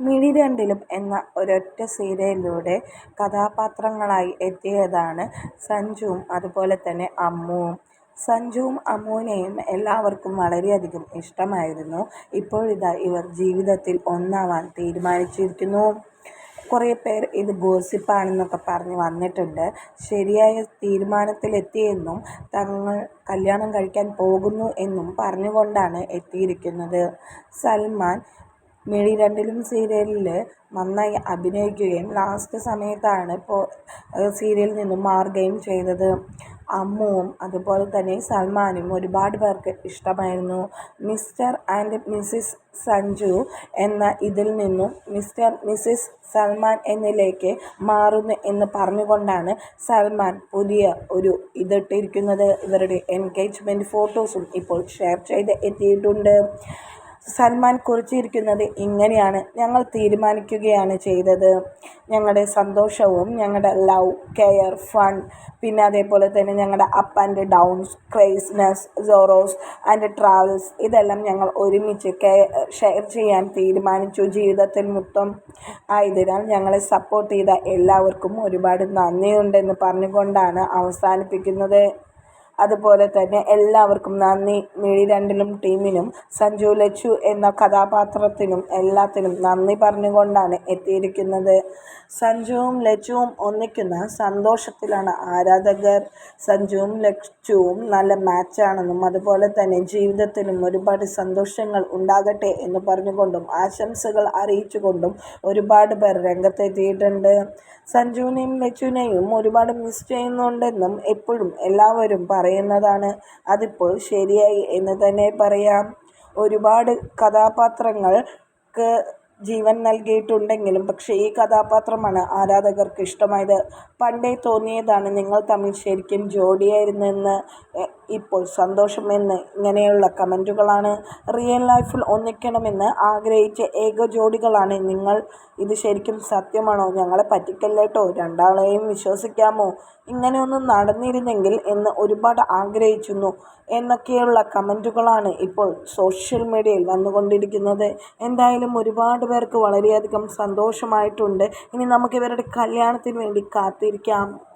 മിഴി രണ്ടിലും എന്ന ഒരൊറ്റ സീരിയലിലൂടെ കഥാപാത്രങ്ങളായി എത്തിയതാണ് സഞ്ജുവും അതുപോലെ തന്നെ അമ്മുവും. സഞ്ജുവും അമ്മുവിനെയും എല്ലാവർക്കും വളരെയധികം ഇഷ്ടമായിരുന്നു. ഇപ്പോഴിതാ ഇവർ ജീവിതത്തിൽ ഒന്നാവാൻ തീരുമാനിച്ചിരിക്കുന്നു. കുറേ പേർ ഇത് ഗോസിപ്പാണെന്നൊക്കെ പറഞ്ഞ് വന്നിട്ടുണ്ട്. ശരിയായ തീരുമാനത്തിലെത്തിയെന്നും തങ്ങൾ കല്യാണം കഴിക്കാൻ പോകുന്നു എന്നും പറഞ്ഞുകൊണ്ടാണ് എത്തിയിരിക്കുന്നത്. സൽമാൻ മിഴി രണ്ടിലും സീരിയലിൽ നന്നായി അഭിനയിക്കുകയും ലാസ്റ്റ് സമയത്താണ് ഇപ്പോൾ സീരിയലിൽ നിന്നും മാറുകയും ചെയ്തത്. അമ്മുവും അതുപോലെ തന്നെ സൽമാനും ഒരുപാട് പേർക്ക് ഇഷ്ടമായിരുന്നു. മിസ്റ്റർ ആൻഡ് മിസ്സിസ് സഞ്ജു എന്ന ഇതിൽ നിന്നും മിസ്റ്റർ മിസ്സിസ് സൽമാൻ എന്നിലേക്ക് മാറുന്നു എന്ന് പറഞ്ഞുകൊണ്ടാണ് സൽമാൻ പുതിയ ഒരു ഇതിട്ടിരിക്കുന്നത്. ഇവരുടെ എൻഗേജ്മെന്റ് ഫോട്ടോസും ഇപ്പോൾ ഷെയർ ചെയ്ത് എത്തിയിട്ടുണ്ട്. സൽമാൻ കുറിച്ചിരിക്കുന്നത് ഇങ്ങനെയാണ്. ഞങ്ങൾ തീരുമാനിക്കുകയാണ് ചെയ്തത്. ഞങ്ങളുടെ സന്തോഷവും ഞങ്ങളുടെ ലവ്, കെയർ, ഫൺ പിന്നെ അതേപോലെ തന്നെ ഞങ്ങളുടെ up and downs, crises sorrows and travels ഇതെല്ലാം ഞങ്ങൾ ഒരുമിച്ച് ഷെയർ ചെയ്യാൻ തീരുമാനിച്ചു ജീവിതത്തിൽ മൊത്തം. ആയതിനാൽ ഞങ്ങളെ സപ്പോർട്ട് ചെയ്ത എല്ലാവർക്കും ഒരുപാട് നന്ദിയുണ്ടെന്ന് പറഞ്ഞുകൊണ്ടാണ് അവസാനിപ്പിക്കുന്നത്. അതുപോലെ തന്നെ എല്ലാവർക്കും നന്ദി. മിഴി രണ്ടിലും ടീമിനും സഞ്ജു ലച്ചു എന്ന കഥാപാത്രത്തിനും എല്ലാത്തിനും നന്ദി പറഞ്ഞുകൊണ്ടാണ് എത്തിയിരിക്കുന്നത്. സഞ്ജുവും ലച്ചുവും ഒന്നിക്കുന്ന സന്തോഷത്തിലാണ് ആരാധകർ. സഞ്ജുവും ലച്ചുവും നല്ല മാച്ചാണെന്നും അതുപോലെ തന്നെ ജീവിതത്തിലും ഒരുപാട് സന്തോഷങ്ങൾ ഉണ്ടാകട്ടെ എന്ന് പറഞ്ഞുകൊണ്ടും ആശംസകൾ അറിയിച്ചുകൊണ്ടും ഒരുപാട് പേർ രംഗത്തെത്തിയിട്ടുണ്ട്. സഞ്ജുവിനെയും ലച്ചുവിനെയും ഒരുപാട് മിസ് ചെയ്യുന്നുണ്ടെന്നും എപ്പോഴും എല്ലാവരും പറയുന്നതാണ്. അതിപ്പോൾ ശരിയായി എന്ന് തന്നെ പറയാം. ഒരുപാട് കഥാപാത്രങ്ങൾക്ക് ജീവൻ നൽകിയിട്ടുണ്ടെങ്കിലും പക്ഷേ ഈ കഥാപാത്രമാണ് ആരാധകർക്ക് ഇഷ്ടമായത്. പണ്ടേ തോന്നിയതാണ് നിങ്ങൾ തമ്മിൽ ശരിക്കും ജോഡിയായിരുന്നെന്ന്. ഇപ്പോൾ സന്തോഷം എന്ന് ഇങ്ങനെയുള്ള കമന്റുകളാണ് റിയൽ ലൈഫിൽ ഒന്നിക്കണമെന്ന് ആഗ്രഹിച്ച ഏക ജോഡികളാണ് നിങ്ങൾ. ഇത് ശരിക്കും സത്യമാണോ? ഞങ്ങളെ പറ്റിക്കല്ലേട്ടോ. രണ്ടാളെയും വിശ്വസിക്കാമോ? ഇങ്ങനെയൊന്നും നടന്നിരുന്നെങ്കിൽ എന്ന് ഒരുപാട് ആഗ്രഹിച്ചിരുന്നു എന്നൊക്കെയുള്ള കമന്റുകളാണ് ഇപ്പോൾ സോഷ്യൽ മീഡിയയിൽ വന്നുകൊണ്ടിരിക്കുന്നത്. എന്തായാലും ഒരുപാട് പേർക്ക് വളരെയധികം സന്തോഷമായിട്ടുണ്ട്. ഇനി നമുക്ക് ഇവരുടെ കല്യാണത്തിന് വേണ്ടി കാത്തിരിക്കാം.